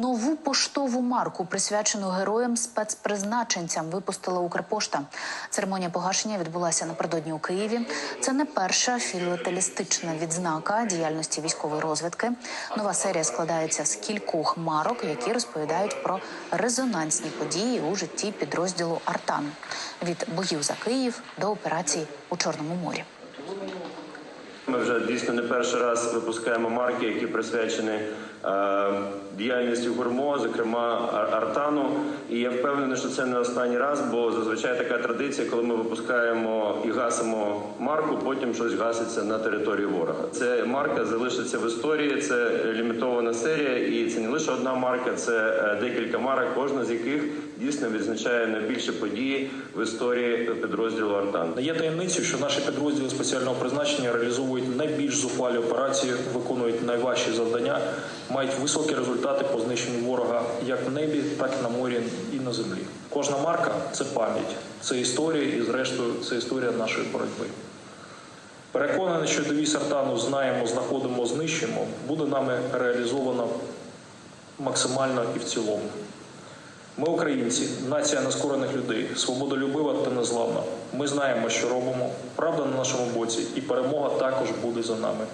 Нову поштову марку, присвячену героям спецпризначенцям, випустила Укрпошта. Церемонія погашення відбулася напередодні у Києві. Це не перша філателістична відзнака діяльності військової розвідки. Нова серія складається з кількох марок, які розповідають про резонансні події у житті підрозділу Артан від боїв за Київ до операцій у Чорному морі. Ми вже дійсно не перший раз випускаємо марки, які присвячені е, діяльності ГУРМО, зокрема Артану. І я впевнений, що це не останній раз, бо зазвичай така традиція, коли ми випускаємо і гасимо марку, потім щось гаситься на території ворога. Це марка залишиться в історії. Це лімітована серія, і це не лише одна марка, це е, декілька марок, кожна з яких дійсно відзначає найбільші події в історії підрозділу Артан. Є таємницею, що наші підрозділи спеціального призначення реалізовують найбільш зухвалі операції, виконують найважчі завдання, мають високі результати по знищенню ворога як в небі, так і на морі і на землі. Кожна марка це пам'ять, це історія, і зрештою це історія нашої боротьби. Переконаний, що девіз Артану знаємо, знаходимо, знищуємо, буде нами реалізовано максимально і в цілому. Ми українці, нація нескорених людей, свободолюбива та незламна. Ми знаємо, що робимо. Правда на нашому боці, і перемога також буде за нами.